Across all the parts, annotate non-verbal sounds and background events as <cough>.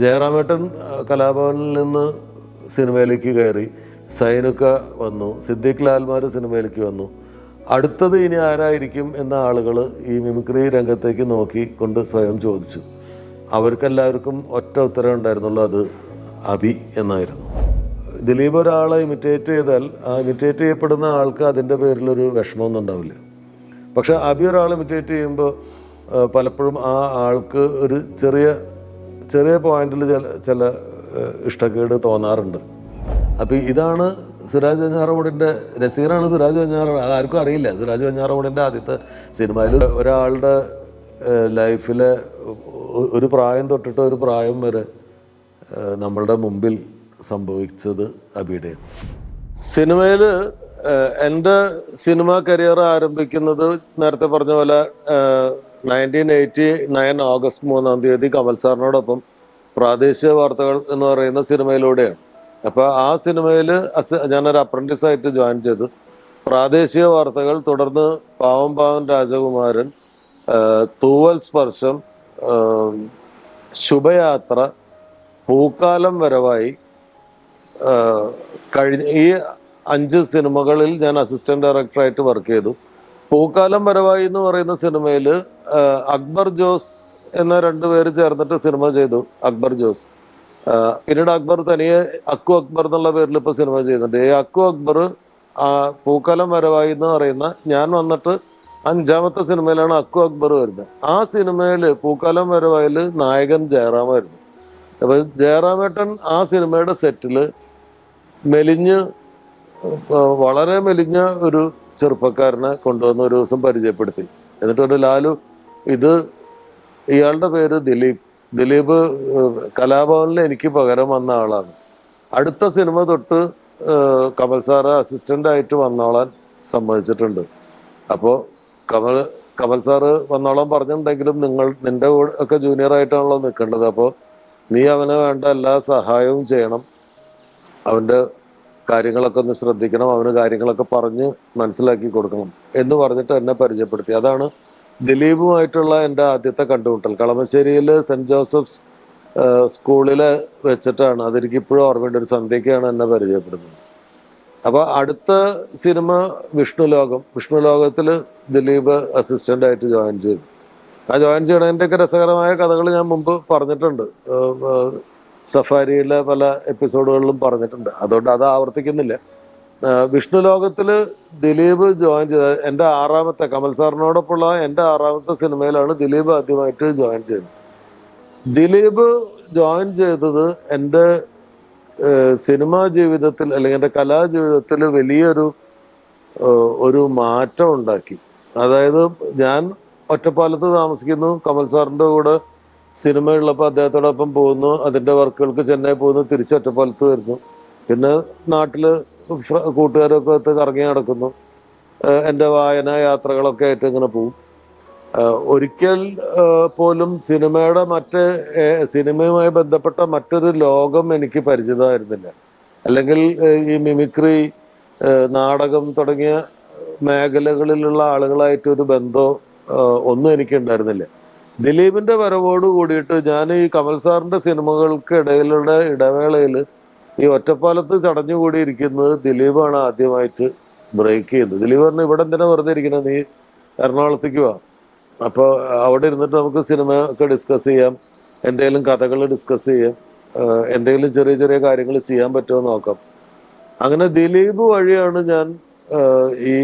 ജയറാമേട്ടൻ കലാഭവനിൽ നിന്ന് സിനിമയിലേക്ക് കയറി. സൈനുക്ക വന്നു. സിദ്ദിഖ് ലാൽമാർ സിനിമയിലേക്ക് വന്നു. അടുത്തത് ഇനി ആരായിരിക്കും എന്ന ആളുകൾ ഈ മിമിക്രി രംഗത്തേക്ക് നോക്കി കൊണ്ട് സ്വയം ചോദിച്ചു. അവർക്കെല്ലാവർക്കും ഒറ്റ ഉത്തരം ഉണ്ടായിരുന്നുള്ളൂ അത് അഭി എന്നായിരുന്നു. ദിലീപ് ഒരാളെ ഇമിറ്റേറ്റ് ചെയ്താൽ ആ ഇമിറ്റേറ്റ് ചെയ്യപ്പെടുന്ന ആൾക്ക് അതിന്റെ പേരിലൊരു വിഷമമൊന്നും ഉണ്ടാവില്ല. പക്ഷെ അഭി ഒരാൾ ഇമിറ്റേറ്റ് ചെയ്യുമ്പോൾ പലപ്പോഴും ആ ആൾക്ക് ഒരു ചെറിയ ചെറിയ പോയിന്റിൽ ചില ചില ഇഷ്ടക്കേട് തോന്നാറുണ്ട്. അപ്പം ഇതാണ് സിറാജ് വെഞ്ഞാറമൂടിന്റെ രസീറാണ് സിറാജ് വഞ്ഞാറ ആർക്കും അറിയില്ല. സിറാജ് വെഞ്ഞാറമൂടിന്റെ ആദ്യത്തെ സിനിമയിൽ ഒരാളുടെ ലൈഫിലെ ഒരു പ്രായം തൊട്ടിട്ട് ഒരു പ്രായം വരെ നമ്മളുടെ മുമ്പിൽ സംഭവിച്ചത് അബിയുടെയാണ്. സിനിമയിൽ എന്റെ സിനിമ കരിയർ ആരംഭിക്കുന്നത് നേരത്തെ പറഞ്ഞ പോലെ നയന്റീൻ എയ്റ്റി നയൻ ഓഗസ്റ്റ് മൂന്നാം തീയതി കമൽ സാറിനോടൊപ്പം പ്രാദേശിക വാർത്തകൾ എന്ന് പറയുന്ന സിനിമയിലൂടെയാണ്. അപ്പോൾ ആ സിനിമയിൽ ഞാനൊരു അപ്രന്റീസ് ആയിട്ട് ജോയിൻ ചെയ്തു. പ്രാദേശിക വാർത്തകൾ തുടർന്ന് പാവം പാവൻ രാജകുമാരൻ തൂവൽ സ്പർശം ശുഭയാത്ര പൂക്കാലം വരവായി കഴിഞ്ഞ ഈ അഞ്ച് സിനിമകളിൽ ഞാൻ അസിസ്റ്റന്റ് ഡയറക്ടറായിട്ട് വർക്ക് ചെയ്തു. പൂക്കാലം വരവായി എന്ന് പറയുന്ന സിനിമയിൽ അക്ബർ ജോസ് എന്ന രണ്ടുപേര് ചേർന്നിട്ട് സിനിമ ചെയ്തു. അക്ബർ ജോസ്. പിന്നീട് അക്ബർ തനിയെ അക്കു അക്ബർ എന്നുള്ള പേരിൽ ഇപ്പോൾ സിനിമ ചെയ്യുന്നുണ്ട്. ഈ അക്കു അക്ബർ പൂക്കാലം വരവായി എന്ന് പറയുന്ന ഞാൻ വന്നിട്ട് അഞ്ചാമത്തെ സിനിമയിലാണ് അക്കു അക്ബർ വരുന്നത്. ആ സിനിമയിൽ പൂക്കാലം വരവായിൽ നായകൻ ജയറാമായിരുന്നു അപ്പൊ ജയറാമേട്ടൻ ആ സിനിമയുടെ സെറ്റിൽ മെലിഞ്ഞ് വളരെ മെലിഞ്ഞ ഒരു ചെറുപ്പക്കാരനെ കൊണ്ടുവന്ന് ഒരു ദിവസം പരിചയപ്പെടുത്തി. എന്നിട്ട് ഒരു ലാലു ഇത് ഇയാളുടെ പേര് ദിലീപ്. ദിലീപ് കലാഭവനിൽ എനിക്ക് പകരം വന്ന ആളാണ്. അടുത്ത സിനിമ തൊട്ട് കമൽ സാറ് അസിസ്റ്റന്റ് ആയിട്ട് വന്നോളാൻ സമ്മതിച്ചിട്ടുണ്ട്. അപ്പോൾ കമൽ കമൽ സാറ് വന്നോളാൻ പറഞ്ഞിട്ടുണ്ടെങ്കിലും നിങ്ങൾ നിന്റെ കൂടെ ഒക്കെ ജൂനിയർ ആയിട്ടാണല്ലോ നിൽക്കേണ്ടത്. അപ്പോൾ നീ അവന് വേണ്ട എല്ലാ സഹായവും ചെയ്യണം. അവന്റെ കാര്യങ്ങളൊക്കെ ഒന്ന് ശ്രദ്ധിക്കണം അവന് കാര്യങ്ങളൊക്കെ പറഞ്ഞ് മനസ്സിലാക്കി കൊടുക്കണം എന്ന് പറഞ്ഞിട്ട് എന്നെ പരിചയപ്പെടുത്തി. അതാണ് ദിലീപുമായിട്ടുള്ള എന്റെ ആദ്യത്തെ കണ്ടുമുട്ടൽ. കളമശ്ശേരിയിൽ സെന്റ് ജോസഫ്സ് സ്കൂളിൽ വെച്ചിട്ടാണ്. അതെനിക്ക് ഇപ്പോഴും ഓർമ്മയുണ്ട്. ഒരു സന്ധ്യയ്ക്കാണ് എന്നെ പരിചയപ്പെടുന്നത്. അപ്പോൾ അടുത്ത സിനിമ വിഷ്ണുലോകം ലോകം. വിഷ്ണു ലോകത്തിൽ ദിലീപ് അസിസ്റ്റന്റ് ആയിട്ട് ജോയിൻ ചെയ്തു. ആ ജോയിൻ ചെയ്യണതിന്റെയൊക്കെ രസകരമായ കഥകൾ ഞാൻ മുമ്പ് പറഞ്ഞിട്ടുണ്ട്. സഫാരിയിലെ പല എപ്പിസോഡുകളിലും പറഞ്ഞിട്ടുണ്ട്. അതുകൊണ്ട് അത് ആവർത്തിക്കുന്നില്ല. വിഷ്ണു ലോകത്തിൽ ദിലീപ് ജോയിൻ ചെയ്ത എന്റെ ആറാമത്തെ കമൽ സാറിനോടൊപ്പമുള്ള എന്റെ ആറാമത്തെ സിനിമയിലാണ് ദിലീപ് ആദ്യമായിട്ട് ജോയിൻ ചെയ്തത് ദിലീപ് ജോയിൻ ചെയ്തത് എന്റെ സിനിമാ ജീവിതത്തിൽ അല്ലെങ്കിൽ എന്റെ കലാജീവിതത്തിൽ വലിയൊരു ഒരു മാറ്റം ഉണ്ടാക്കി. അതായത് ഞാൻ ഒറ്റപ്പാലത്ത് താമസിക്കുന്നു. കമൽ സാറിന്റെ കൂടെ സിനിമ ഉള്ളപ്പോൾ അദ്ദേഹത്തോടൊപ്പം പോകുന്നു അതിന്റെ വർക്കുകൾക്ക് ചെന്നൈ പോകുന്നു തിരിച്ച് ഒറ്റപ്പാലത്ത് വരുന്നു. പിന്നെ നാട്ടിൽ കൂട്ടുകാരൊക്കെ ഒത്ത് കറങ്ങി നടക്കുന്നു. എന്റെ വായന യാത്രകളൊക്കെ ആയിട്ട് ഇങ്ങനെ പോകും ഒരിക്കൽ പോലും സിനിമയുടെ മറ്റ് സിനിമയുമായി ബന്ധപ്പെട്ട മറ്റൊരു ലോകം എനിക്ക് പരിചിതമായിരുന്നില്ല. അല്ലെങ്കിൽ ഈ മിമിക്രി നാടകം തുടങ്ങിയ മേഖലകളിലുള്ള ആളുകളായിട്ടൊരു ബന്ധം ഒന്നും എനിക്ക് ഉണ്ടായിരുന്നില്ല ദിലീപിന്റെ വരവോട് കൂടിയിട്ട് ഞാൻ ഈ കമൽ സാറിന്റെ സിനിമകൾക്ക് ഇടയിലുള്ള ഇടവേളയിൽ ഈ ഒറ്റപ്പാലത്ത് ചടഞ്ഞുകൂടിയിരിക്കുന്നത് ദിലീപാണ് ആദ്യമായിട്ട് ബ്രേക്ക് ചെയ്തത്. ദിലീപ് പറഞ്ഞു ഇവിടെ എന്തിനാ വെറുതെ ഇരിക്കണേ? നീ എറണാകുളത്തേക്ക് വാ. അപ്പോൾ അവിടെ ഇരുന്നിട്ട് നമുക്ക് സിനിമ ഒക്കെ ഡിസ്കസ് ചെയ്യാം. എന്തെങ്കിലും കഥകൾ ഡിസ്കസ് ചെയ്യാം. എന്തെങ്കിലും ചെറിയ ചെറിയ കാര്യങ്ങൾ ചെയ്യാൻ പറ്റുമോ നോക്കാം. അങ്ങനെ ദിലീപ് വഴിയാണ് ഞാൻ ഈ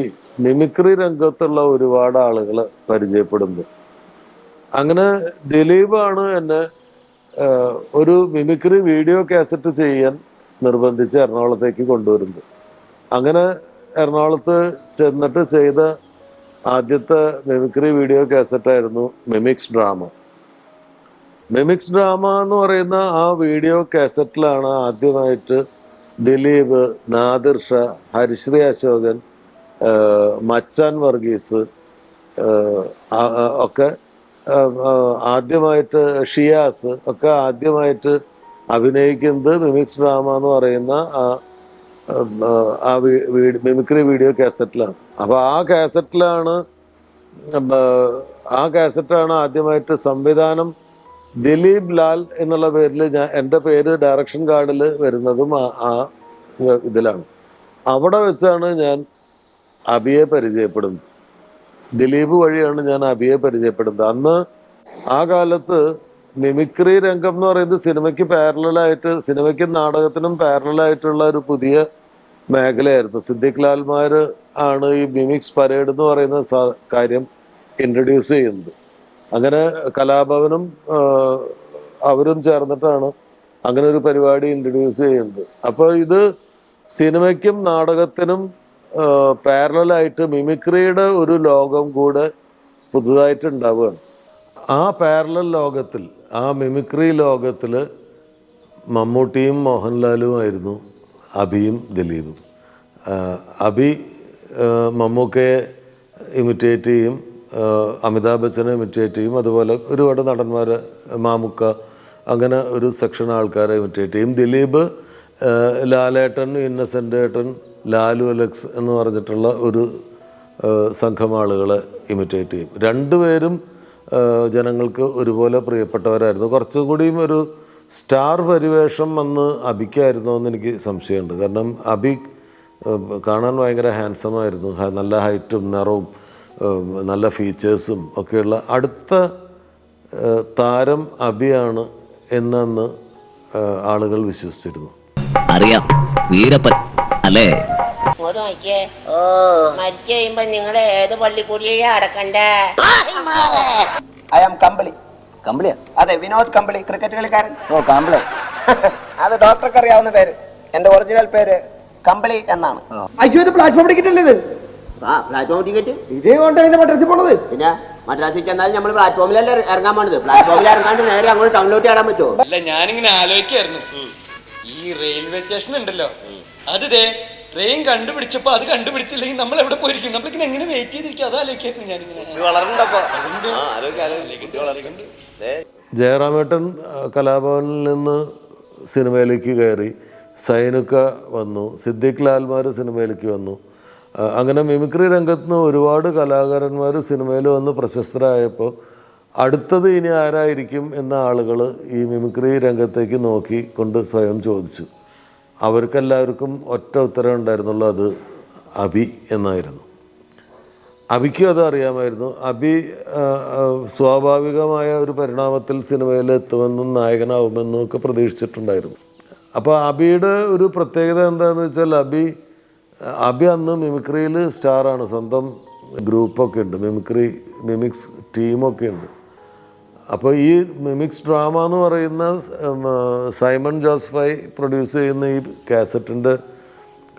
മിമിക്രി രംഗത്തുള്ള ഒരുപാട് ആളുകൾ പരിചയപ്പെടുന്നത്. അങ്ങനെ ദിലീപാണ് എന്നെ ഒരു മിമിക്രി വീഡിയോ കാസറ്റ് ചെയ്യാൻ നിർബന്ധിച്ച് എറണാകുളത്തേക്ക് കൊണ്ടുവരുന്നത്. അങ്ങനെ എറണാകുളത്ത് ചെന്നിട്ട് ചെയ്ത ആദ്യത്തെ മിമിക്രി വീഡിയോ കാസറ്റായിരുന്നു മിമിക്സ് ഡ്രാമ. മിമിക്സ് ഡ്രാമ എന്ന് പറയുന്ന ആ വീഡിയോ കാസറ്റിലാണ് ആദ്യമായിട്ട് ദിലീപ് നാദിർ ഷാ ഹരിശ്രീ അശോകൻ മച്ചാൻ വർഗീസ് ഒക്കെ ആദ്യമായിട്ട് ഷിയാസ് ഒക്കെ ആദ്യമായിട്ട് അഭിനയിക്കുന്നത് മിമിക്സ് ഡ്രാമ എന്ന് പറയുന്ന ആ മിമിക്രി വീഡിയോ കാസറ്റിലാണ്. അപ്പോൾ ആ കാസറ്റിലാണ് ആ കാസറ്റാണ് ആദ്യമായിട്ട് സംവിധാനം ദിലീപ് ലാൽ എന്നുള്ള പേരിൽ ഞാൻ എന്റെ പേര് ഡയറക്ഷൻ കാർഡിൽ വരുന്നതും ആ ഇതിലാണ്. അവിടെ വെച്ചാണ് ഞാൻ അബിയെ പരിചയപ്പെടുന്നത്. ദിലീപ് വഴിയാണ് ഞാൻ അബിയെ പരിചയപ്പെടുന്നത്. അന്ന് ആ കാലത്ത് മിമിക്രി രംഗം എന്ന് പറയുന്നത് സിനിമയ്ക്ക് പാരലായിട്ട് സിനിമയ്ക്കും നാടകത്തിനും പാരലായിട്ടുള്ള ഒരു പുതിയ മേഖലയായിരുന്നു. സിദ്ദിഖ് ലാൽമാർ ആണ് ഈ മിമിക്സ് പരേഡ് എന്ന് പറയുന്ന കാര്യം ഇൻട്രൊഡ്യൂസ് ചെയ്യുന്നത്. അങ്ങനെ കലാഭവനും അവരും ചേർന്നിട്ടാണ് അങ്ങനെ ഒരു പരിപാടി ഇൻട്രൊഡ്യൂസ് ചെയ്യുന്നത്. അപ്പോൾ ഇത് സിനിമയ്ക്കും നാടകത്തിനും പാരലായിട്ട് മിമിക്രിയുടെ ഒരു ലോകം കൂടെ പുതുതായിട്ട് ഉണ്ടാവുകയാണ് ആ പാരലൽ ലോകത്തിൽ ആ മിമിക്രി ലോകത്തിൽ മമ്മൂട്ടിയും മോഹൻലാലുമായിരുന്നു അഭിയും ദിലീപും. അബി മമ്മൂക്കയെ ഇമിറ്റേറ്റ് ചെയ്യും അമിതാഭ് ബച്ചനെ ഇമിറ്റേറ്റ് ചെയ്യും അതുപോലെ ഒരുപാട് നടന്മാരെ മാമുക്ക അങ്ങനെ ഒരു സെക്ഷൻ ആൾക്കാരെ ഇമിറ്റേറ്റ് ചെയ്യും. ദിലീപ് ലാലേട്ടൻ ഇന്നസെന്റ് ഏട്ടൻ ലാലു അലക്സ് എന്ന് പറഞ്ഞിട്ടുള്ള ഒരു സംഘം ആളുകളെ ഇമിറ്റേറ്റ് ചെയ്യും. രണ്ടുപേരും ജനങ്ങൾക്ക് ഒരുപോലെ പ്രിയപ്പെട്ടവരായിരുന്നു. കുറച്ചും കൂടിയും ഒരു സ്റ്റാർ പരിവേഷം വന്ന് അബിക്കായിരുന്നു എന്ന് എനിക്ക് സംശയമുണ്ട്. കാരണം അബി കാണാൻ ഭയങ്കര ഹാൻസം ആയിരുന്നു. നല്ല ഹൈറ്റും നിറവും നല്ല ഫീച്ചേഴ്സും ഒക്കെയുള്ള അടുത്ത താരം അബിയാണ് എന്നന്ന് ആളുകൾ വിശ്വസിച്ചിരുന്നു. അറിയാം. വീരപ്പൻ അല്ലേ? ഇങ്ങോട്ട് നോക്കിയേ മരിച്ചു കഴിയുമ്പോ നിങ്ങൾ ഏത് പള്ളിക്കൂടിയാ അടക്കണ്ടേ? ഐ ആം കമ്പിളി. കമ്പിളിയാ? അതെ വിനോദ് കമ്പിളി ക്രിക്കറ്റ് കളിക്കാരൻ. ഓ കമ്പിളി. <laughs> അത് ഡോക്ടർക്ക് അറിയാവുന്ന പേര്. എന്റെ ഒറിജിനൽ പേര് കമ്പിളി എന്നാണ്. അയ്യോ ഇത് പ്ലാറ്റ്ഫോം ടിക്കറ്റ് അല്ലേ ഇത്? ആ പ്ലാറ്റ്ഫോം ടിക്കറ്റ് ഇതേ കൊണ്ട് പിന്നെ മദ്രാസിൽ പോണത്. പിന്നെ മദ്രാസിൽ ചെന്നാൽ നമ്മൾ പ്ലാറ്റ്ഫോമിലല്ലേ ഇറങ്ങാൻ പോണത്. പ്ലാറ്റ്ഫോമിൽ ഇറങ്ങാണ്ട് നേരെ അങ്ങോട്ട് ടൗണിലോട്ട് ഇടാൻ പറ്റുമോ? അല്ല ഞാനിങ്ങനെ ആലോചിക്കായിരുന്നു. ഈ റെയിൽവേ സ്റ്റേഷൻ ഉണ്ടല്ലോ. അത് ദേ ട്രെയിൻ കണ്ടുപിടിച്ചപ്പോ അത് കണ്ടുപിടിച്ചില്ലെങ്കിൽ നമ്മൾ എവിടെ പോയിരിക്കും? നമ്മളിങ്ങനെ എങ്ങനെ വെയിറ്റ് ചെയ്തിരിക്കും? അത് ആലോചിക്കായിരുന്നു ഞാനിങ്ങനെ. ജയറാമേട്ടൻ കലാഭവനിൽ നിന്ന് സിനിമയിലേക്ക് കയറി. സൈനുക്ക വന്നു. സിദ്ദിഖ് ലാൽമാർ സിനിമയിലേക്ക് വന്നു. അങ്ങനെ മിമിക്രി രംഗത്ത് നിന്ന് ഒരുപാട് കലാകാരന്മാർ സിനിമയിൽ വന്ന് പ്രശസ്തരായപ്പോൾ അടുത്തത് ഇനി ആരായിരിക്കും എന്ന ആളുകൾ ഈ മിമിക്രി രംഗത്തേക്ക് നോക്കി കൊണ്ട് സ്വയം ചോദിച്ചു. അവർക്കെല്ലാവർക്കും ഒറ്റ ഉത്തരം ഉണ്ടായിരുന്നുള്ളൂ അത് അബി എന്നായിരുന്നു. അബിക്കും അത് അറിയാമായിരുന്നു. അബി സ്വാഭാവികമായ ഒരു പരിണാമത്തിൽ സിനിമയിൽ എത്തുമെന്നും നായകനാവുമെന്നും ഒക്കെ പ്രതീക്ഷിച്ചിട്ടുണ്ടായിരുന്നു. അപ്പോൾ അബിയുടെ ഒരു പ്രത്യേകത എന്താണെന്ന് വെച്ചാൽ അബി അബി അന്ന് മിമിക്രിയിൽ സ്റ്റാറാണ്. സ്വന്തം ഗ്രൂപ്പൊക്കെ ഉണ്ട്. മിമിക്രി മിമിക്സ് ടീമൊക്കെ ഉണ്ട്. അപ്പോൾ ഈ മിമിക്സ് ഡ്രാമ എന്ന് പറയുന്ന സൈമൺ ജോസ്ഫൈ പ്രൊഡ്യൂസ് ചെയ്യുന്ന ഈ കാസറ്റിന്റെ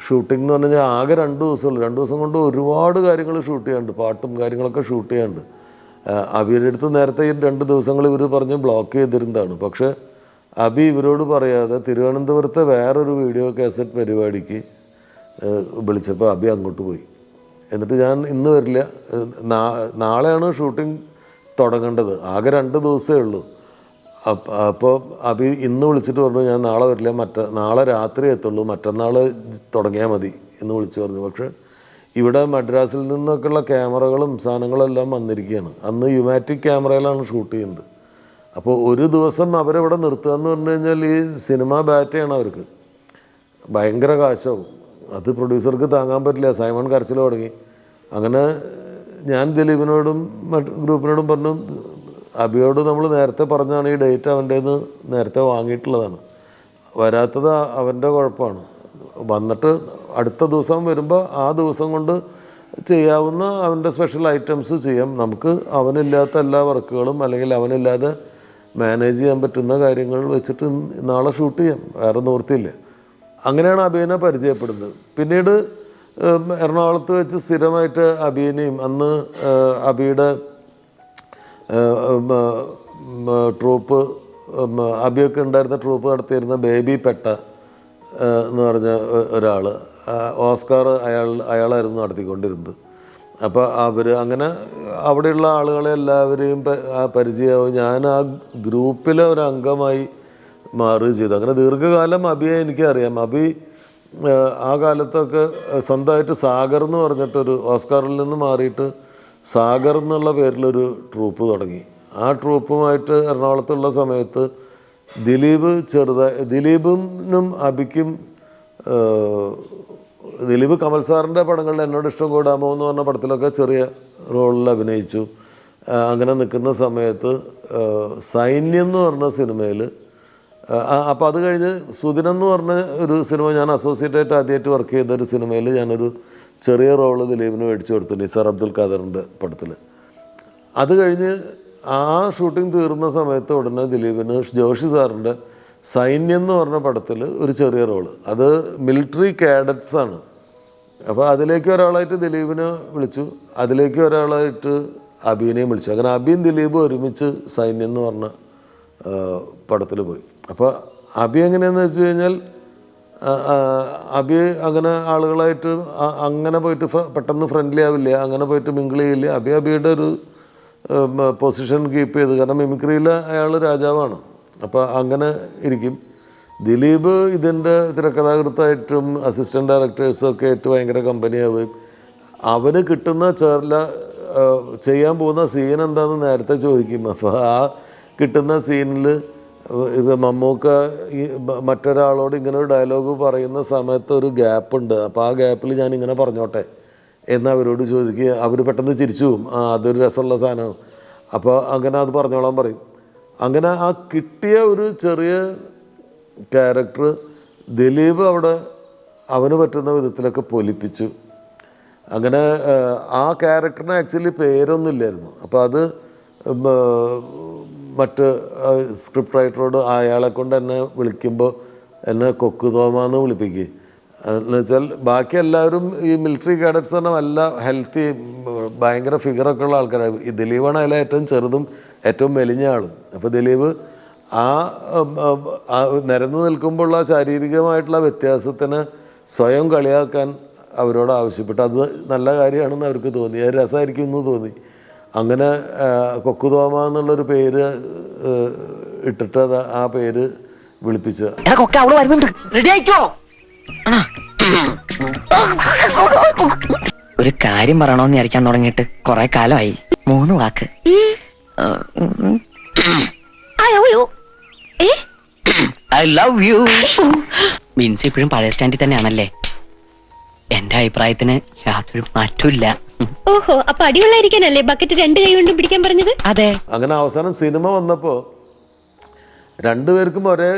ഷൂട്ടിംഗ് എന്ന് പറഞ്ഞു കഴിഞ്ഞാൽ ആകെ രണ്ട് ദിവസമുള്ളൂ. രണ്ട് ദിവസം കൊണ്ട് ഒരുപാട് കാര്യങ്ങൾ ഷൂട്ട് ചെയ്യാനുണ്ട്. പാട്ടും കാര്യങ്ങളൊക്കെ ഷൂട്ട് ചെയ്യാനുണ്ട്. ആ, അബിയുടെ അടുത്ത് നേരത്തെ ഈ രണ്ട് ദിവസങ്ങൾ ഇവർ പറഞ്ഞ് ബ്ലോക്ക് ചെയ്തിരുന്നതാണ്. പക്ഷേ അബി ഇവരോട് പറയാതെ തിരുവനന്തപുരത്തെ വേറൊരു വീഡിയോ കാസറ്റ് പരിപാടിക്ക് വിളിച്ചപ്പോൾ അബി അങ്ങോട്ട് പോയി. എന്നിട്ട് ഞാൻ ഇന്ന് വരില്ല. നാളെയാണ് ഷൂട്ടിംഗ് തുടങ്ങേണ്ടത്. ആകെ രണ്ട് ദിവസമേ ഉള്ളൂ. അപ്പ- അപ്പോൾ അഭി ഇന്ന് വിളിച്ചിട്ട് പറഞ്ഞു ഞാൻ നാളെ വരില്ല. മറ്റ നാളെ രാത്രി എത്തുള്ളൂ. മറ്റന്നാൾ തുടങ്ങിയാൽ മതി. എന്ന് വിളിച്ചു പറഞ്ഞു. പക്ഷേ ഇവിടെ മദ്രാസിൽ നിന്നൊക്കെയുള്ള ക്യാമറകളും സാധനങ്ങളെല്ലാം വന്നിരിക്കുകയാണ്. അന്ന് യുമാറ്റിക് ക്യാമറയിലാണ് ഷൂട്ട് ചെയ്യുന്നത്. അപ്പോൾ ഒരു ദിവസം അവരവിടെ നിർത്തുക എന്ന് പറഞ്ഞു കഴിഞ്ഞാൽ ഈ സിനിമ ബാറ്റ് ചെയ്യണം അവർക്ക്. ഭയങ്കര കാശാവും. അത് പ്രൊഡ്യൂസർക്ക് താങ്ങാൻ പറ്റില്ല. സൈമൺ കരച്ചിൽ തുടങ്ങി അങ്ങനെ ഞാൻ ദിലീപിനോടും മറ്റ് ഗ്രൂപ്പിനോടും പറഞ്ഞു അബിയോട് നമ്മൾ നേരത്തെ പറഞ്ഞാണ് ഈ ഡേറ്റ് അവന്റെ നേരത്തെ വാങ്ങിയിട്ടുള്ളതാണ്. വരാത്തത് അവന്റെ കുഴപ്പമാണ്. വന്നിട്ട് അടുത്ത ദിവസം വരുമ്പോൾ ആ ദിവസം കൊണ്ട് ചെയ്യാവുന്ന അവന്റെ സ്പെഷ്യൽ ഐറ്റംസ് ചെയ്യാം. നമുക്ക് അവനില്ലാത്ത എല്ലാ വർക്കുകളും അല്ലെങ്കിൽ അവനില്ലാതെ മാനേജ് ചെയ്യാൻ പറ്റുന്ന കാര്യങ്ങൾ വെച്ചിട്ട് നാളെ ഷൂട്ട് ചെയ്യാം. വേറെ നിവൃത്തിയില്ല. അങ്ങനെയാണ് അഭിയനെ പരിചയപ്പെടുന്നത്. പിന്നീട് എറണാകുളത്ത് വെച്ച് സ്ഥിരമായിട്ട് അബിയനെയും അന്ന് അബിയുടെ ട്രൂപ്പ് അബിയൊക്കെ ഉണ്ടായിരുന്ന ട്രൂപ്പ് നടത്തിയിരുന്ന ബേബി പെട്ട എന്ന് പറഞ്ഞ ഒരാൾ ഓസ്കാർ അയാൾ അയാളായിരുന്നു നടത്തിക്കൊണ്ടിരുന്നത്. അപ്പോൾ അവർ അങ്ങനെ അവിടെയുള്ള ആളുകളെ എല്ലാവരെയും പരിചയമാവും ഞാൻ ആ ഗ്രൂപ്പിലെ ഒരു അംഗമായി മാറുകയും ചെയ്തു. അങ്ങനെ ദീർഘകാലം അഭിയെ എനിക്കറിയാം. ഏഹ്, ആ കാലത്തൊക്കെ സ്വന്തമായിട്ട് സാഗർ എന്ന് പറഞ്ഞിട്ടൊരു ഓസ്കാറിൽ നിന്ന് മാറിയിട്ട് സാഗർ എന്നുള്ള പേരിലൊരു ട്രൂപ്പ് തുടങ്ങി. ആ ട്രൂപ്പുമായിട്ട് എറണാകുളത്തുള്ള സമയത്ത് ദിലീപ് ചെറുതായി ദിലീപിനും അബിക്കും ദിലീപ് കമൽ സാറിന്റെ പടങ്ങളിൽ എന്നോട് ഇഷ്ടം കൂടാമോ എന്ന് പറഞ്ഞ പടത്തിലൊക്കെ ചെറിയ റോളിൽ അഭിനയിച്ചു. അങ്ങനെ നിൽക്കുന്ന സമയത്ത് സൈന്യം എന്ന് പറഞ്ഞ സിനിമയിൽ അപ്പോൾ അത് കഴിഞ്ഞ് സുദിനം എന്ന് പറഞ്ഞ ഒരു സിനിമ ഞാൻ അസോസിയേറ്റ് ആയിട്ട് ആദ്യമായിട്ട് വർക്ക് ചെയ്ത ഒരു സിനിമയിൽ ഞാനൊരു ചെറിയ റോൾ ദിലീപിന് മേടിച്ചു കൊടുത്തു നിസാർ അബ്ദുൽ ഖാദറിന്റെ പടത്തിൽ അത് കഴിഞ്ഞ് ആ ഷൂട്ടിംഗ് തീർന്ന സമയത്ത് ഉടനെ ദിലീപിന് ജോഷി സാറിന്റെ സൈന്യം എന്ന് പറഞ്ഞ പടത്തിൽ ഒരു ചെറിയ റോൾ അത് മിലിറ്ററി കാഡറ്റ്സ് ആണ്. അപ്പോൾ അതിലേക്ക് ഒരാളായിട്ട് ദിലീപിനെ വിളിച്ചു അതിലേക്ക് ഒരാളായിട്ട് അബീനെയും വിളിച്ചു. അങ്ങനെ അബിയും ദിലീപ് ഒരുമിച്ച് സൈന്യം എന്ന് പറഞ്ഞ പടത്തിൽ പോയി. അപ്പോൾ അബി എങ്ങനെയാന്ന് വെച്ച് കഴിഞ്ഞാൽ അബി അങ്ങനെ ആളുകളായിട്ട് അങ്ങനെ പോയിട്ട് പെട്ടെന്ന് ഫ്രണ്ട്ലി ആവില്ല അങ്ങനെ പോയിട്ട് മിങ്കിൾ ചെയ്യില്ല. അബി അബിയുടെ ഒരു പൊസിഷൻ കീപ്പ് ചെയ്ത്. കാരണം മിമിക്രിയിൽ അയാൾ രാജാവാണ്. അപ്പോൾ അങ്ങനെ ഇരിക്കും. ദിലീപ് ഇതിന്റെ തിരക്കഥാകൃത്തായിട്ടും അസിസ്റ്റന്റ് ഡയറക്ടേഴ്സും ഒക്കെ ആയിട്ട് ഭയങ്കര കമ്പനിയാവുകയും അവന് കിട്ടുന്ന ചേർല ചെയ്യാൻ പോകുന്ന സീൻ എന്താണെന്ന് നേരത്തെ ചോദിക്കും. അപ്പോൾ ആ കിട്ടുന്ന സീനിൽ ഇപ്പം മമ്മൂക്ക ഈ മറ്റൊരാളോട് ഇങ്ങനെ ഒരു ഡയലോഗ് പറയുന്ന സമയത്ത് ഒരു ഗ്യാപ്പ് ഉണ്ട്. അപ്പോൾ ആ ഗ്യാപ്പിൽ ഞാൻ ഇങ്ങനെ പറഞ്ഞോട്ടെ. എന്ന് അവരോട് ചോദിക്കുക. അവർ പെട്ടെന്ന് ചിരിച്ചു പോകും. ആ അതൊരു രസമുള്ള സാധനമാണ്. അപ്പോൾ അങ്ങനെ അത് പറഞ്ഞോളാൻ പറയും. അങ്ങനെ ആ കിട്ടിയ ഒരു ചെറിയ ക്യാരക്ടർ ദിലീപ് അവിടെ അവന് പറ്റുന്ന വിധത്തിലൊക്കെ പൊലിപ്പിച്ചു. അങ്ങനെ ആ ക്യാരക്ടറിന് ആക്ച്വലി പേരൊന്നുമില്ലായിരുന്നു അപ്പോൾ അത് മറ്റ് സ്ക്രിപ്റ്റ് റൈറ്ററോട് അയാളെ കൊണ്ട് എന്നെ വിളിക്കുമ്പോൾ എന്നെ കൊക്ക് തോമാന്ന് വിളിപ്പിക്കുക എന്നുവെച്ചാൽ ബാക്കി എല്ലാവരും ഈ മിലിറ്ററി കാഡറ്റ്സ് തന്നെ നല്ല ഹെൽത്തി ഭയങ്കര ഫിഗറൊക്കെ ഉള്ള ആൾക്കാരാണ് ദിലീപാണ് അതിലെ ഏറ്റവും ചെറുതും ഏറ്റവും മെലിഞ്ഞ ആളും. അപ്പോൾ ദിലീപ് ആ നിരന്നു നിൽക്കുമ്പോഴുള്ള ശാരീരികമായിട്ടുള്ള വ്യത്യാസത്തിന് സ്വയം കളിയാക്കാൻ അവരോട് ആവശ്യപ്പെട്ടു. അത് നല്ല കാര്യമാണെന്ന് അവർക്ക് തോന്നി. അത് രസമായിരിക്കും എന്ന് തോന്നി. അങ്ങനെ കൊക്കുതോമ എന്നുള്ളൊരു പേര് ഇട്ടിട്ട് അത് ആ പേര് വിളിപ്പിച്ചു. ഒരു കാര്യം പറയണോന്ന് വിചാരിക്കാൻ തുടങ്ങിയിട്ട് കുറെ കാലമായി. മൂന്ന് വാക്ക്. I love you. മീൻസ് ഇപ്പോഴും പഴയ സ്റ്റാൻഡിൽ തന്നെയാണല്ലേ? എന്റെ അഭിപ്രായത്തിന് യാതൊരു മാറ്റമില്ല ഓഹോ അപ്പൊ അടിയുള്ളായിരിക്കാനല്ലേ ബക്കറ്റ് രണ്ട് കൈ കൊണ്ടും പിടിക്കാൻ പറഞ്ഞത്? അതെ. അങ്ങനെ അവസാനം സിനിമ വന്നപ്പോ രണ്ടുപേർക്കും ഒരേ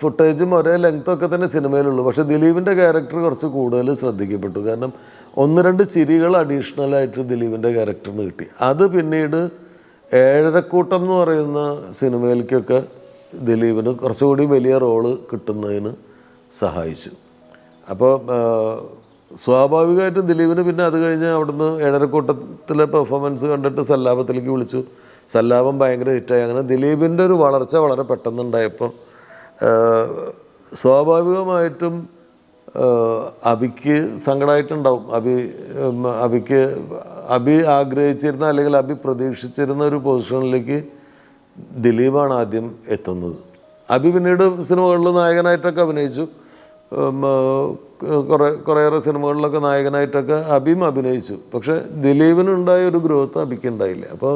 ഫുട്ടേജും ഒരേ ലെങ്ത് ഒക്കെ തന്നെ സിനിമയിലുള്ളൂ. പക്ഷെ ദിലീപിന്റെ ക്യാരക്ടർ കുറച്ച് കൂടുതൽ ശ്രദ്ധിക്കപ്പെട്ടു. കാരണം ഒന്ന് രണ്ട് ചിരികൾ അഡീഷണൽ ആയിട്ട് ദിലീപിന്റെ ക്യാരക്ടറിന് കിട്ടി. അത് പിന്നീട് ഏഴരക്കൂട്ടം എന്ന് പറയുന്ന സിനിമയിലേക്കൊക്കെ ദിലീപിന് കുറച്ചുകൂടി വലിയ റോൾ കിട്ടുന്നതിന് സഹായിച്ചു. അപ്പോൾ സ്വാഭാവികമായിട്ടും ദിലീപിന് പിന്നെ അത് കഴിഞ്ഞ് അവിടുന്ന് ഏഴരക്കൂട്ടത്തിലെ പെർഫോമൻസ് കണ്ടിട്ട് സല്ലാപത്തിലേക്ക് വിളിച്ചു. സല്ലാപം ഭയങ്കര ഹിറ്റായി അങ്ങനെ ദിലീപിന്റെ ഒരു വളർച്ച വളരെ പെട്ടെന്നുണ്ടായപ്പോൾ സ്വാഭാവികമായിട്ടും അബിക്ക് സങ്കടമായിട്ടുണ്ടാവും അബി അബിക്ക് അബി ആഗ്രഹിച്ചിരുന്ന അല്ലെങ്കിൽ അബി പ്രതീക്ഷിച്ചിരുന്ന ഒരു പൊസിഷനിലേക്ക് ദിലീപാണ് ആദ്യം എത്തുന്നത്. അബി പിന്നീട് സിനിമകളിൽ നായകനായിട്ടൊക്കെ അഭിനയിച്ചു. കുറേ കുറേയേറെ സിനിമകളിലൊക്കെ നായകനായിട്ടൊക്കെ അബിയും അഭിനയിച്ചു. പക്ഷേ ദിലീപിനുണ്ടായ ഒരു ഗ്രോത്ത് അബിക്ക് ഉണ്ടായില്ല. അപ്പോൾ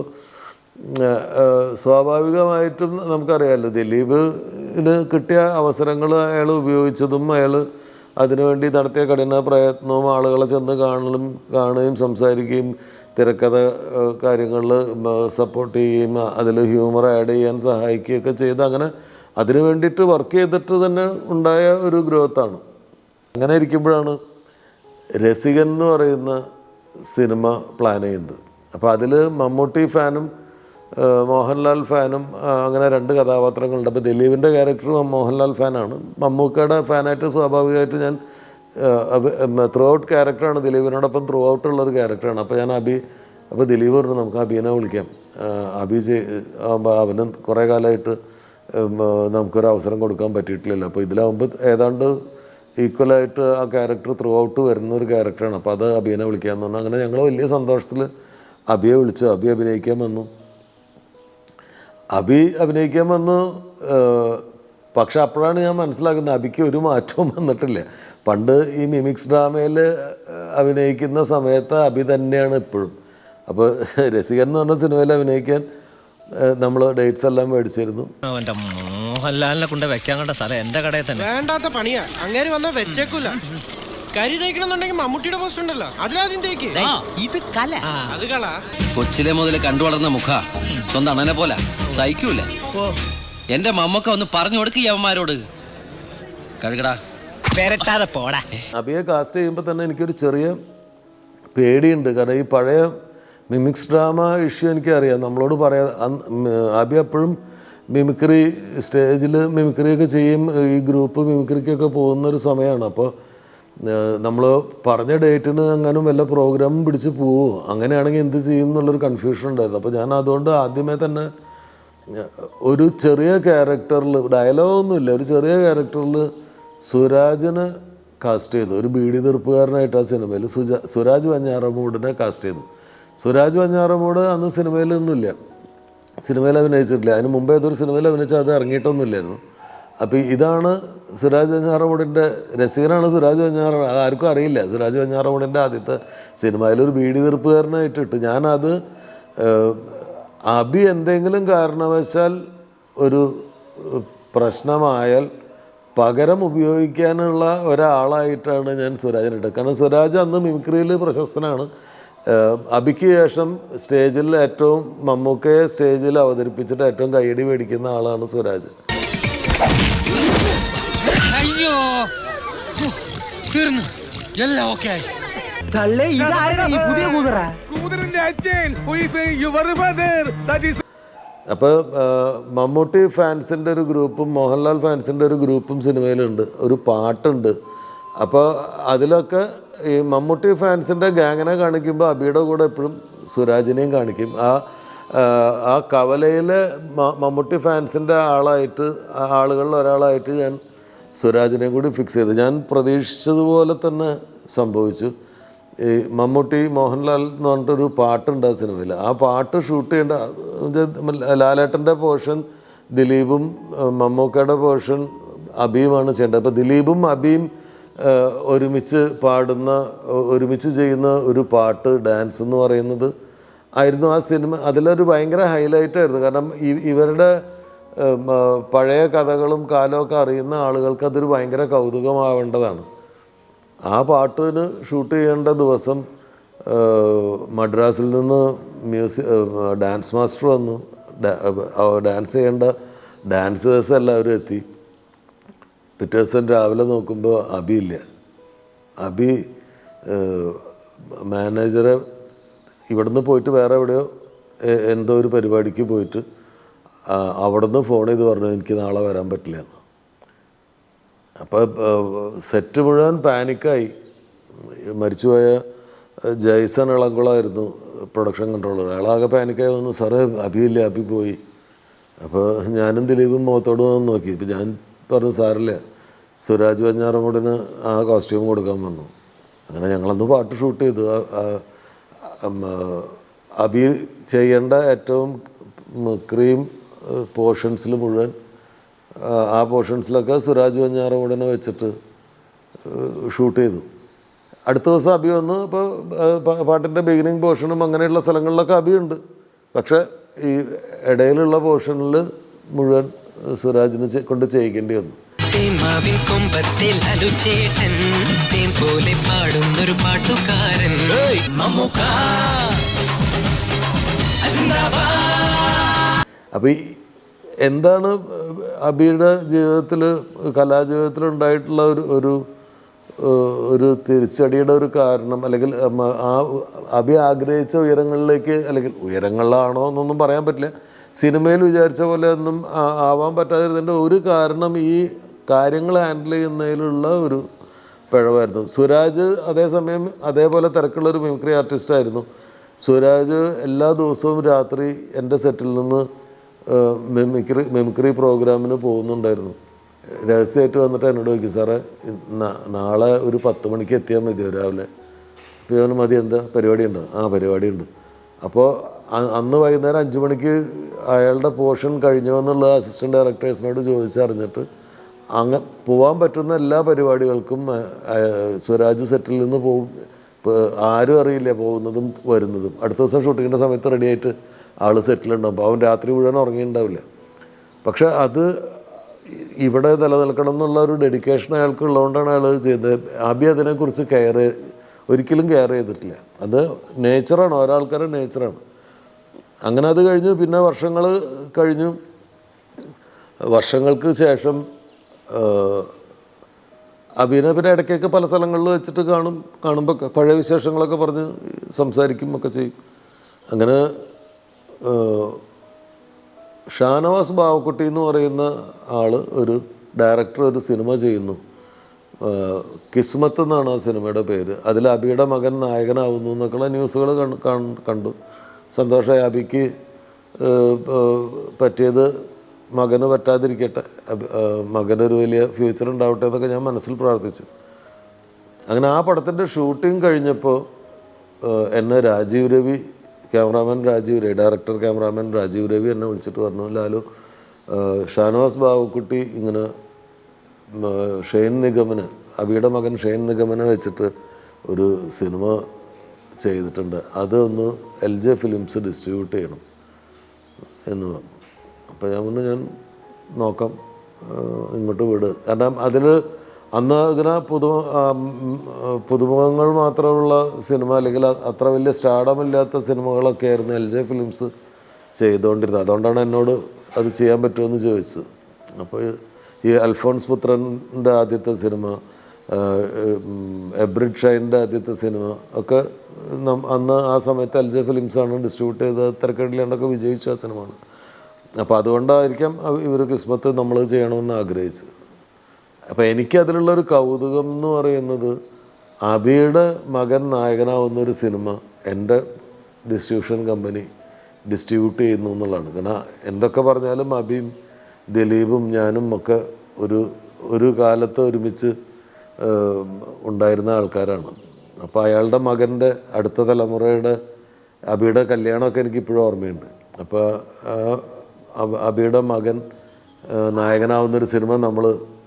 സ്വാഭാവികമായിട്ടും നമുക്കറിയാമല്ലോ ദിലീപിന് കിട്ടിയ അവസരങ്ങൾ അയാൾ ഉപയോഗിച്ചതും അയാൾ അതിനുവേണ്ടി നടത്തിയ കഠിന പ്രയത്നവും ആളുകളെ ചെന്ന് കാണലും കാണുകയും സംസാരിക്കുകയും തിരക്കഥ കാര്യങ്ങളിൽ സപ്പോർട്ട് ചെയ്യുകയും അതിൽ ഹ്യൂമർ ആഡ് ചെയ്യാൻ സഹായിക്കുകയൊക്കെ ചെയ്ത് അങ്ങനെ അതിനു വേണ്ടിയിട്ട് വർക്ക് ചെയ്തിട്ട് തന്നെ ഉണ്ടായ ഒരു ഗ്രോത്താണ് അങ്ങനെ ഇരിക്കുമ്പോഴാണ് രസികൻ എന്ന് പറയുന്ന സിനിമ പ്ലാൻ ചെയ്യുന്നത്. അപ്പോൾ അതിൽ മമ്മൂട്ടി ഫാനും മോഹൻലാൽ ഫാനും അങ്ങനെ രണ്ട് കഥാപാത്രങ്ങളുണ്ട്. അപ്പോൾ ദിലീപിന്റെ ക്യാരക്ടർ മോഹൻലാൽ ഫാനാണ്. മമ്മൂക്കയുടെ ഫാനായിട്ട് സ്വാഭാവികമായിട്ട് ഞാൻ ത്രൂ ഔട്ട് ക്യാരക്ടറാണ് ദിലീപിനോടൊപ്പം ത്രൂ ഔട്ട് ഉള്ളൊരു ക്യാരക്ടറാണ് അപ്പോൾ ഞാൻ അബി അപ്പോൾ ദിലീപ് പറഞ്ഞു നമുക്ക് അബീനെ വിളിക്കാം. അബി ആകുമ്പോൾ അവന് കുറേ കാലമായിട്ട് നമുക്കൊരു അവസരം കൊടുക്കാൻ പറ്റിയിട്ടില്ലല്ലോ. അപ്പോൾ ഇതിലാവുമ്പോൾ ഏതാണ്ട് ഈക്വലായിട്ട് ആ ക്യാരക്ടർ ത്രൂ ഔട്ട് വരുന്ന ഒരു ക്യാരക്ടറാണ് അപ്പോൾ അത് അഭിയനെ വിളിക്കാമെന്ന് പറഞ്ഞു. അങ്ങനെ ഞങ്ങൾ വലിയ സന്തോഷത്തിൽ അഭിയെ വിളിച്ചു. അഭി അഭിനയിക്കാൻ വന്നു. അബി അഭിനയിക്കാൻ വന്നു പക്ഷെ അപ്പോഴാണ് ഞാൻ മനസ്സിലാക്കുന്നത് അഭിക്ക് ഒരു മാറ്റവും വന്നിട്ടില്ല. പണ്ട് ഈ മിമിക്സ് ഡ്രാമയിൽ അഭിനയിക്കുന്ന സമയത്ത് അഭി തന്നെയാണ് ഇപ്പോഴും. അപ്പോൾ രസികൻ എന്ന് പറഞ്ഞ സിനിമയിൽ അഭിനയിക്കാൻ നമ്മൾ ഡേറ്റ്സ് എല്ലാം മേടിച്ചിരുന്നു. മോഹൻലാലിനെ കൊണ്ട് വെക്കാൻ കണ്ട സ്ഥലം എന്റെ കടയിൽ തന്നെ. വേണ്ടാത്ത പണിയാ. അങ്ങേര് വന്നാ വെച്ചേക്കൂല. കരി തേക്കണമെന്നുണ്ടെങ്കിൽ മമ്മൂട്ടിയുടെ പോസ്റ്റ് ഉണ്ടല്ലോ. അതിലാദ്യം തേക്ക്. ഇത് കല. അത് കള കൊച്ചിലെ മുതൽ കണ്ടു വളർന്ന മുഖ. സ്വന്തം അണനെ പോലെ. സഹിക്കൂല. എന്റെ മമ്മക്ക ഒന്ന് പറഞ്ഞു കൊടുക്ക് യവന്മാരോട് കഴുകടാ. പെരട്ടാതെ പോടാ. അബിയെ കാസ്റ്റ് ചെയ്യുമ്പോൾ തന്നെ എനിക്കൊരു ചെറിയ പേടിയുണ്ട്. കാരണം ഈ പഴയ മിമിക്സ് ഡ്രാമ ഇഷ്യൂ എനിക്കറിയാം നമ്മളോട് പറയാ അബി എപ്പോഴും മിമിക്രി സ്റ്റേജിൽ മിമിക്രിയൊക്കെ ചെയ്യും ഈ ഗ്രൂപ്പ് മിമിക്രിക്കൊക്കെ പോകുന്ന ഒരു സമയമാണ് അപ്പോൾ നമ്മൾ പറഞ്ഞ ഡേറ്റിന് അങ്ങനെ വല്ല പ്രോഗ്രാമും പിടിച്ച് പോവുമോ അങ്ങനെയാണെങ്കിൽ എന്ത് ചെയ്യും എന്നുള്ളൊരു കൺഫ്യൂഷൻ ഉണ്ടായിരുന്നു. അപ്പോൾ ഞാൻ അതുകൊണ്ട് ആദ്യമേ തന്നെ ഒരു ചെറിയ ക്യാരക്ടറിൽ ഡയലോഗൊന്നുമില്ല ഒരു ചെറിയ ക്യാരക്ടറിൽ സുരാജിന് കാസ്റ്റ് ചെയ്തു. ഒരു ബീഡി തീർപ്പുകാരനായിട്ട് ആ സിനിമയിൽ സുജ സുരാജ് വഞ്ഞാറമൂടിനെ കാസ്റ്റ് ചെയ്തു. സുരാജ് വഞ്ഞാറമൂട് അന്ന് സിനിമയിലൊന്നുമില്ല. സിനിമയിൽ അഭിനയിച്ചിട്ടില്ല. അതിന് മുമ്പേ ഏതൊരു സിനിമയിൽ അഭിനയിച്ചാൽ അത് ഇറങ്ങിയിട്ടൊന്നുമില്ലായിരുന്നു. അപ്പോൾ ഇതാണ് സുരാജ് വഞ്ഞാറമൂടിന്റെ സുരാജ് വഞ്ഞാറ ആർക്കും അറിയില്ല. സുരാജ് വഞ്ഞാറമൂടിന്റെ ആദ്യത്തെ സിനിമയിൽ ഒരു ബീഡി തീർപ്പുകാരനായിട്ടിട്ട് ഞാനത് അഭി എന്തെങ്കിലും കാരണവശാൽ ഒരു പ്രശ്നമായാൽ പകരം ഉപയോഗിക്കാനുള്ള ഒരാളായിട്ടാണ് ഞാൻ ഇട്ടത്. കാരണം സുരാജ് അന്ന് മിമിക്രിയിൽ പ്രശസ്തനാണ്. അബിക്ക് ശേഷം സ്റ്റേജിൽ ഏറ്റവും മമ്മൂക്കയെ സ്റ്റേജിൽ അവതരിപ്പിച്ചിട്ട് ഏറ്റവും കൈയടി മേടിക്കുന്ന ആളാണ് സുരാജ് അയ്യോ. തീർന്നു. എല്ലാം ഓക്കെ ആയി. തള്ളേ ഇതാരുടെ ഈ പുതിയ കൂതറ? അപ്പോൾ മമ്മൂട്ടി ഫാൻസിന്റെ ഒരു ഗ്രൂപ്പും മോഹൻലാൽ ഫാൻസിന്റെ ഒരു ഗ്രൂപ്പും സിനിമയിലുണ്ട്. ഒരു പാട്ടുണ്ട്. അപ്പോൾ അതിലൊക്കെ ഈ മമ്മൂട്ടി ഫാൻസിന്റെ ഗാങ്ങിനെ കാണിക്കുമ്പോൾ അബിയുടെ കൂടെ എപ്പോഴും സുരാജിനെയും കാണിക്കും. ആ ആ, കവലയിൽ മമ്മൂട്ടി ഫാൻസിന്റെ ആളായിട്ട് ആളുകളിൽ ഒരാളായിട്ട് ഞാൻ സുരാജിനെയും കൂടി ഫിക്സ് ചെയ്തു. ഞാൻ പ്രതീക്ഷിച്ചതുപോലെ തന്നെ സംഭവിച്ചു. ഈ മമ്മൂട്ടി മോഹൻലാൽ എന്ന് പറഞ്ഞിട്ടൊരു പാട്ടുണ്ട് ആ സിനിമയിൽ. ആ പാട്ട് ഷൂട്ട് ചെയ്യേണ്ട ലാലേട്ടന്റെ പോർഷൻ ദിലീപും മമ്മൂക്കയുടെ പോർഷൻ അബിയുമാണ് ചെയ്യേണ്ടത്. അപ്പോൾ ദിലീപും അബിയും ഒരുമിച്ച് പാടുന്ന ഒരുമിച്ച് ചെയ്യുന്ന ഒരു പാട്ട് ഡാൻസ് എന്ന് പറയുന്നത് ആയിരുന്നു ആ സിനിമ. അതിലൊരു ഭയങ്കര ഹൈലൈറ്റ് ആയിരുന്നു. കാരണം ഇവരുടെ പഴയ കഥകളും കാലമൊക്കെ അറിയുന്ന ആളുകൾക്ക് അതൊരു ഭയങ്കര കൗതുകമാവേണ്ടതാണ്. ആ പാട്ടിന് ഷൂട്ട് ചെയ്യേണ്ട ദിവസം മദ്രാസിൽ നിന്ന് മ്യൂസിക് ഡാൻസ് മാസ്റ്റർ വന്നു. ഡാൻസ് ചെയ്യേണ്ട ഡാൻസേഴ്സ് എല്ലാവരും എത്തി. പിറ്റേ ദിവസം രാവിലെ നോക്കുമ്പോൾ അബി ഇല്ല. അബി മാനേജറെ ഇവിടുന്ന് പോയിട്ട് വേറെ എവിടെയോ എന്തോ ഒരു പരിപാടിക്ക് പോയിട്ട് അവിടുന്ന് ഫോൺ ചെയ്ത് പറഞ്ഞു എനിക്ക് നാളെ വരാൻ പറ്റില്ല. എന്ന് അപ്പോൾ സെറ്റ് മുഴുവൻ പാനിക്കായി മരിച്ചുപോയ ജയ്സൺ ഇളങ്കുളമായിരുന്നു പ്രൊഡക്ഷൻ കൺട്രോളർ അയാളാകെ പാനിക്കായി വന്നു. സാറേ അഭിയില്ല അഭി പോയി. അപ്പോൾ ഞാനും ദിലീപും മുഖത്തോട് നോക്കി. ഇപ്പം ഞാൻ പറഞ്ഞു സാറില്ല സുരാജ് വഞ്ഞാറമൂടിന് ആ കോസ്റ്റ്യൂം കൊടുക്കാൻ വന്നു. അങ്ങനെ ഞങ്ങളന്ന് പാട്ട് ഷൂട്ട് ചെയ്തു. അബി ചെയ്യേണ്ട ഏറ്റവും ക്രീം പോർഷൻസിൽ മുഴുവൻ ആ പോർഷൻസിലൊക്കെ സുരാജ് വഞ്ഞാറമൂടിനെ വെച്ചിട്ട് ഷൂട്ട് ചെയ്തു. അടുത്ത ദിവസം അബി വന്ന്. ഇപ്പോൾ പാട്ടിന്റെ ബിഗിനിങ് പോർഷനും അങ്ങനെയുള്ള സ്ഥലങ്ങളിലൊക്കെ അബിയുണ്ട് പക്ഷേ ഈ ഇടയിലുള്ള പോർഷനിൽ മുഴുവൻ സുരാജിനെ കൊണ്ട് ചെയ്യിക്കേണ്ടി വന്നു. അപ്പൊ കൊമ്പത്തിൽ അനുചേട്ടൻ തേം പോലെ പാടുന്നൊരു പാട്ടുകാരൻ. അപ്പോൾ ഈ എന്താണ് അബിയുടെ ജീവിതത്തിൽ കലാജീവിതത്തിൽ ഉണ്ടായിട്ടുള്ള ഒരു ഒരു ഒരു തിരിച്ചടിയുടെ ഒരു കാരണം അല്ലെങ്കിൽ ആ അബി ആഗ്രഹിച്ച ഉയരങ്ങളിലേക്ക് അല്ലെങ്കിൽ ഉയരങ്ങളിലാണോ എന്നൊന്നും പറയാൻ പറ്റില്ല. സിനിമയിൽ വിചാരിച്ച പോലെ ഒന്നും ആവാൻ പറ്റാതിരുന്നതിന്റെ ഒരു കാരണം ഈ കാര്യങ്ങൾ ഹാൻഡിൽ ചെയ്യുന്നതിലുള്ള ഒരു പിഴവായിരുന്നു. സുരാജ് അതേസമയം അതേപോലെ തിരക്കുള്ളൊരു മിമിക്രി ആർട്ടിസ്റ്റായിരുന്നു സുരാജ് എല്ലാ ദിവസവും രാത്രി എന്റെ സെറ്റിൽ നിന്ന് മിമിക്രി മിമിക്രി പ്രോഗ്രാമിന് പോകുന്നുണ്ടായിരുന്നു. രഹസ്യമായിട്ട് വന്നിട്ട് എന്നോട് ചോദിക്കും സാറേ നാളെ ഒരു പത്ത് മണിക്ക് എത്തിയാൽ മതിയോ രാവിലെ? അപ്പോൾ മതി എന്താ? പരിപാടി ഉണ്ടോ ആ പരിപാടി ഉണ്ട് അപ്പോൾ അന്ന് വൈകുന്നേരം അഞ്ച് മണിക്ക് അയാളുടെ പോർഷൻ കഴിഞ്ഞോ എന്നുള്ളത് അസിസ്റ്റന്റ് ഡയറക്ടേഴ്സിനോട് ചോദിച്ചറിഞ്ഞിട്ട് അങ്ങ് പോകാൻ പറ്റുന്ന എല്ലാ പരിപാടികൾക്കും സ്വരാജ് സെറ്റിൽ നിന്ന് പോകും ആരും അറിയില്ല പോകുന്നതും വരുന്നതും. അടുത്ത ദിവസം ഷൂട്ടിങ്ങിന്റെ സമയത്ത് റെഡിയായിട്ട് ആൾ സെറ്റിലുണ്ടാവും അപ്പോൾ അവൻ രാത്രി മുഴുവൻ ഉറങ്ങിയിട്ടുണ്ടാവില്ല. പക്ഷെ അത് ഇവിടെ നിലനിൽക്കണം എന്നുള്ള ഒരു ഡെഡിക്കേഷൻ അയാൾക്ക് ഉള്ളതുകൊണ്ടാണ് അയാൾ ചെയ്തത്. ആബി അതിനെക്കുറിച്ച് കെയർ ഒരിക്കലും കെയർ ചെയ്തിട്ടില്ല. അത് നേച്ചറാണ് ഒരാൾക്കാരുടെ നേച്ചറാണ് അങ്ങനെ അത് കഴിഞ്ഞു പിന്നെ വർഷങ്ങൾ കഴിഞ്ഞു. വർഷങ്ങൾക്ക് ശേഷം അബീനെ പിന്നെ ഇടയ്ക്കൊക്കെ പല സ്ഥലങ്ങളിൽ വെച്ചിട്ട് കാണും കാണുമ്പോൾ പഴയ വിശേഷങ്ങളൊക്കെ പറഞ്ഞ് സംസാരിക്കും ഒക്കെ ചെയ്യും. അങ്ങനെ ഷാനവാസ് ബാവക്കുട്ടി എന്ന് പറയുന്ന ആൾ ഒരു ഡയറക്ടർ ഒരു സിനിമ ചെയ്യുന്നു. കിസ്മത്ത് എന്നാണ് ആ സിനിമയുടെ പേര്. അതിൽ അബിയുടെ മകൻ നായകനാവുന്നു എന്നൊക്കെയുള്ള ന്യൂസുകൾ കണ്ടു. സന്തോഷമായി അബിക്ക് പറ്റിയത് മകന് പറ്റാതിരിക്കട്ടെ. മകനൊരു വലിയ ഫ്യൂച്ചർ ഉണ്ടാവട്ടെ എന്നൊക്കെ ഞാൻ മനസ്സിൽ പ്രാർത്ഥിച്ചു. അങ്ങനെ ആ പടത്തിന്റെ ഷൂട്ടിംഗ് കഴിഞ്ഞപ്പോൾ എന്നെ Rajeev Ravi cameraman Rajeev Ravi director cameraman Rajeev Ravi എന്നെ വിളിച്ചിട്ട് പറഞ്ഞു ലാലു ഷാനവാസ് ബാബുക്കുട്ടി ഇങ്ങനെ ഷെയ്ൻ നിഗമന് അബിയുടെ മകൻ ഷെയ്ൻ നിഗമനെ വെച്ചിട്ട് ഒരു സിനിമ ചെയ്തിട്ടുണ്ട്. അതൊന്ന് എൽ ജെ ഫിലിംസ് ഡിസ്ട്രിബ്യൂട്ട് ചെയ്യണം എന്ന് പറഞ്ഞു. അപ്പോൾ ഞാൻ പറഞ്ഞു ഞാൻ നോക്കാം. ഇങ്ങോട്ട് വിട്. കാരണം അതിൽ അന്ന് ഇങ്ങനെ പുതു ആ, ഉം, ആ, പുതുമുഖങ്ങൾ മാത്രമുള്ള സിനിമ അല്ലെങ്കിൽ അത്ര വലിയ സ്റ്റാർഡമില്ലാത്ത സിനിമകളൊക്കെ ആയിരുന്നു എൽ ജെ ഫിലിംസ് ചെയ്തുകൊണ്ടിരുന്നത്. അതുകൊണ്ടാണ് എന്നോട് അത് ചെയ്യാൻ പറ്റുമെന്ന് ചോദിച്ചത്. അപ്പോൾ ഈ അൽഫോൺസ് പുത്രന്റെ ആദ്യത്തെ സിനിമ എബ്രിഡ് ഷൈന്റെ ആദ്യത്തെ സിനിമ ഒക്കെ അന്ന് ആ സമയത്ത് അൽജ ഫിലിംസാണ് ഡിസ്ട്രിബ്യൂട്ട് ചെയ്ത് തിരക്കേടില്ലാണ്ടൊക്കെ വിജയിച്ച ആ സിനിമയാണ്. അപ്പോൾ അതുകൊണ്ടായിരിക്കാം ഇവർ കിസ്മത്ത് നമ്മൾ ചെയ്യണമെന്ന് ആഗ്രഹിച്ചത്. അപ്പോൾ എനിക്ക് അതിലുള്ളൊരു കൗതുകം എന്ന് പറയുന്നത് അബിയുടെ മകൻ നായകനാവുന്ന ഒരു സിനിമ എന്റെ ഡിസ്ട്രിബ്യൂഷൻ കമ്പനി ഡിസ്ട്രിബ്യൂട്ട് ചെയ്യുന്നു എന്നുള്ളതാണ്. കാരണം എന്തൊക്കെ പറഞ്ഞാലും അബിയും ദിലീപും ഞാനും ഒക്കെ ഒരു ഒരു കാലത്ത് ഒരുമിച്ച് ഉണ്ടായിരുന്ന ആൾക്കാരാണ്. അപ്പോൾ അയാളുടെ മകന്റെ അടുത്ത തലമുറയുടെ അബിയുടെ കല്യാണമൊക്കെ എനിക്ക് ഇപ്പോഴും ഓർമ്മയുണ്ട് അപ്പോൾ അബിയുടെ മകൻ നായകനാവുന്നൊരു സിനിമ നമ്മൾ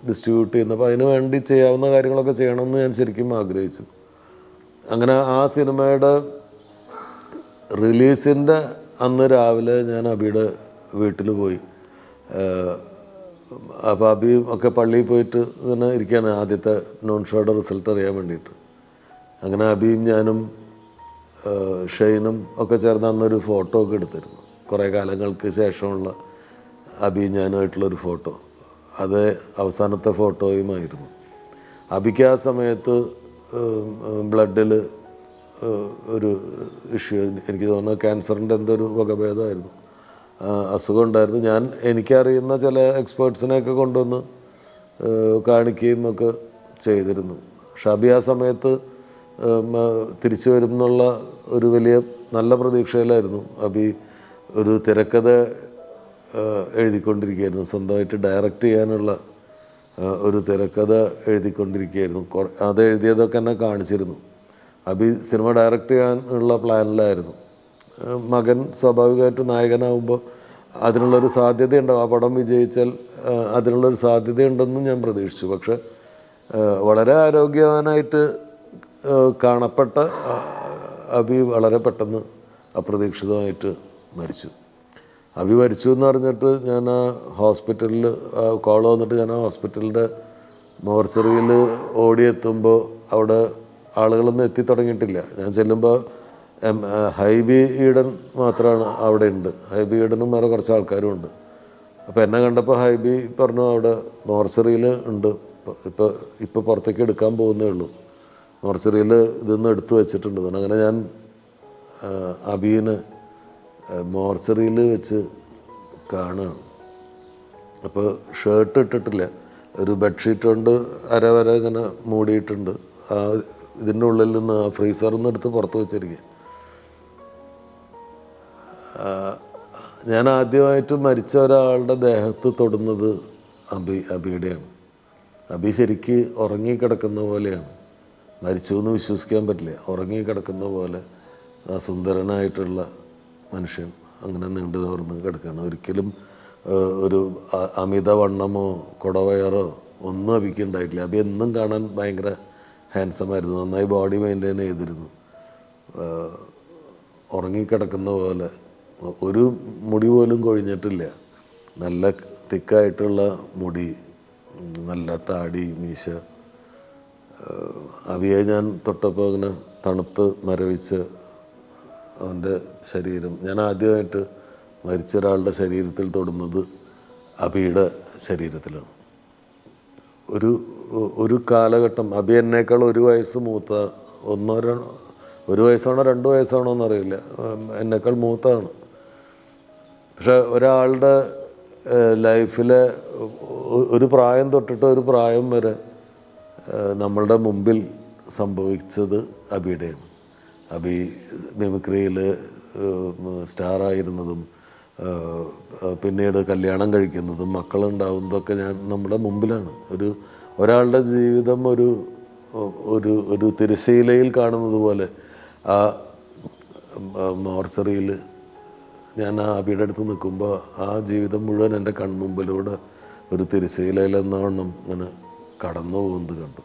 ഡിസ്ട്രിബ്യൂട്ട് ചെയ്യുന്നപ്പോൾ അതിന് വേണ്ടി ചെയ്യാവുന്ന കാര്യങ്ങളൊക്കെ ചെയ്യണമെന്ന് ഞാൻ ശരിക്കും ആഗ്രഹിച്ചു. അങ്ങനെ ആ സിനിമയുടെ റിലീസിന്റെ അന്ന് രാവിലെ ഞാൻ അബിയുടെ വീട്ടിൽ പോയി. അബിയും ഒക്കെ പള്ളിയിൽ പോയിട്ട് ഇങ്ങനെ ഇരിക്കുകയാണ് ആദ്യത്തെ നോൺ ഷോയുടെ റിസൾട്ട് അറിയാൻ വേണ്ടിയിട്ട്. അങ്ങനെ അബിയും ഞാനും ഷെയ്നും ഒക്കെ ചേർന്ന് അന്നൊരു ഫോട്ടോ ഒക്കെ എടുത്തിരുന്നു. കുറേ കാലങ്ങൾക്ക് ശേഷമുള്ള അബി ഞാനുമായിട്ടുള്ളൊരു ഫോട്ടോ അത് അവസാനത്തെ ഫോട്ടോയുമായിരുന്നു അബിക്ക് ആ സമയത്ത് ബ്ലഡിൽ ഒരു ഇഷ്യൂ എനിക്ക് തോന്നുന്നു ക്യാൻസറിന്റെ എന്തൊരു വകഭേദമായിരുന്നു. അസുഖം ഉണ്ടായിരുന്നു. ഞാൻ എനിക്കറിയുന്ന ചില എക്സ്പേർട്സിനെയൊക്കെ കൊണ്ടുവന്ന് കാണിക്കുകയും ഒക്കെ ചെയ്തിരുന്നു. ഷാബി ആ സമയത്ത് തിരിച്ചു വരും എന്നുള്ള ഒരു വലിയ നല്ല പ്രതീക്ഷയിലായിരുന്നു. അബി ഒരു തിരക്കഥ എഴുതിക്കൊണ്ടിരിക്കുകയായിരുന്നു. സ്വന്തമായിട്ട് ഡയറക്റ്റ് ചെയ്യാനുള്ള ഒരു തിരക്കഥ എഴുതിക്കൊണ്ടിരിക്കുകയായിരുന്നു. അത് എഴുതിയതൊക്കെ എന്നെ കാണിച്ചിരുന്നു. അബി സിനിമ ഡയറക്റ്റ് ചെയ്യാനുള്ള പ്ലാനിലായിരുന്നു. മകൻ സ്വാഭാവികമായിട്ട് നായകനാവുമ്പോൾ അതിനുള്ളൊരു സാധ്യതയുണ്ടാവും. ആ പടം വിജയിച്ചാൽ അതിനുള്ളൊരു സാധ്യതയുണ്ടെന്നും ഞാൻ പ്രതീക്ഷിച്ചു. പക്ഷെ വളരെ ആരോഗ്യവാനായിട്ട് കാണപ്പെട്ട അബി വളരെ പെട്ടെന്ന് അപ്രതീക്ഷിതമായിട്ട് മരിച്ചു. അബി മരിച്ചു എന്ന് പറഞ്ഞിട്ട് ഞാൻ ആ ഹോസ്പിറ്റലിൽ കോൾ വന്നിട്ട് ഞാൻ ആ ഹോസ്പിറ്റലിന്റെ മോർച്ചറിയിൽ ഓടിയെത്തുമ്പോൾ അവിടെ ആളുകളൊന്നും എത്തി തുടങ്ങിയിട്ടില്ല. ഞാൻ ചെല്ലുമ്പോൾ ഹൈബി ഈഡൻ മാത്രമാണ് അവിടെ ഉണ്ട് ഹൈബി ഈഡനും വേറെ കുറച്ച് ആൾക്കാരും ഉണ്ട്. അപ്പോൾ എന്നെ കണ്ടപ്പോൾ ഹൈബി പറഞ്ഞു അവിടെ മോർച്ചറിയിൽ ഉണ്ട്. ഇപ്പോൾ ഇപ്പോൾ പുറത്തേക്ക് എടുക്കാൻ പോകുന്നേ ഉള്ളൂ. മോർച്ചറിയിൽ ഇതൊന്ന് എടുത്തു വെച്ചിട്ടുണ്ട്. അങ്ങനെ ഞാൻ അബീനെ മോർച്ചറിയിൽ വെച്ച് കാണുകയാണ്. അപ്പോൾ ഷർട്ട് ഇട്ടിട്ടില്ല. ഒരു ബെഡ്ഷീറ്റ് കൊണ്ട് അര വരെ ഇങ്ങനെ മൂടിയിട്ടുണ്ട്. ആ ഇതിന്റെ ഉള്ളിൽ നിന്ന് ആ ഫ്രീസറിൽ നിന്ന് എടുത്ത് പുറത്ത് വെച്ചിരിക്കുക ഞാൻ ആദ്യമായിട്ട് മരിച്ച ഒരാളുടെ ദേഹത്ത് തൊടുന്നത് അബി അബിയുടെയാണ്. അബി ശരിക്ക് ഉറങ്ങിക്കിടക്കുന്ന പോലെയാണ്. മരിച്ചു എന്ന് വിശ്വസിക്കാൻ പറ്റില്ല. ഉറങ്ങിക്കിടക്കുന്ന പോലെ ആ സുന്ദരനായിട്ടുള്ള മനുഷ്യൻ അങ്ങനെ നീണ്ടു തോർന്ന് കിടക്കുകയാണ്. ഒരിക്കലും ഒരു അമിതവണ്ണമോ അമിത വണ്ണമോ കുടവയറോ ഒന്നും അബിക്ക് ഉണ്ടായിട്ടില്ല. അബി എന്നും കാണാൻ ഭയങ്കര ഹാൻസം ആയിരുന്നു. നന്നായി ബോഡി മെയിന്റെയിൻ ചെയ്തിരുന്നു. ഉറങ്ങിക്കിടക്കുന്ന പോലെ ഒരു മുടി പോലും കൊഴിഞ്ഞിട്ടില്ല. നല്ല തിക്കായിട്ടുള്ള മുടി നല്ല താടി മീശ. അവിയെ ഞാൻ തൊട്ടപ്പോൾ അങ്ങനെ തണുത്ത് മരവിച്ച് അവന്റെ ശരീരം. ഞാൻ ആദ്യമായിട്ട് മരിച്ച ഒരാളുടെ ശരീരത്തിൽ തൊടുന്നത് അബിയുടെ ശരീരത്തിലാണ്. ഒരു ഒരു കാലഘട്ടം അബി എന്നേക്കാൾ ഒരു വയസ്സ് മൂത്ത ഒന്നോ ഒരു വയസ്സാണോ രണ്ട് വയസ്സാണോ എന്നറിയില്ല എന്നേക്കാൾ മൂത്താണ്. പക്ഷെ ഒരാളുടെ ലൈഫിലെ ഒരു പ്രായം തൊട്ടിട്ട് ഒരു പ്രായം വരെ നമ്മളുടെ മുമ്പിൽ സംഭവിച്ചത് അബിയുടെയാണ്. അബി മിമിക്രിയിൽ സ്റ്റാറായിരുന്നതും പിന്നീട് കല്യാണം കഴിക്കുന്നതും മക്കളുണ്ടാവുന്നതൊക്കെ ഞാൻ നമ്മുടെ മുമ്പിലാണ്. ഒരു ഒരാളുടെ ജീവിതം ഒരു ഒരു ഒരു തിരശ്ശീലയിൽ കാണുന്നത് പോലെ ആ മോർച്ചറിയിൽ ഞാൻ ആ അബിയുടെ അടുത്ത് നിൽക്കുമ്പോൾ ആ ജീവിതം മുഴുവൻ എന്റെ കൺമുമ്പിലൂടെ ഒരു തിരശ്ശീലയിലെന്നോണം അങ്ങനെ കടന്നു പോകുന്നത് കണ്ടു.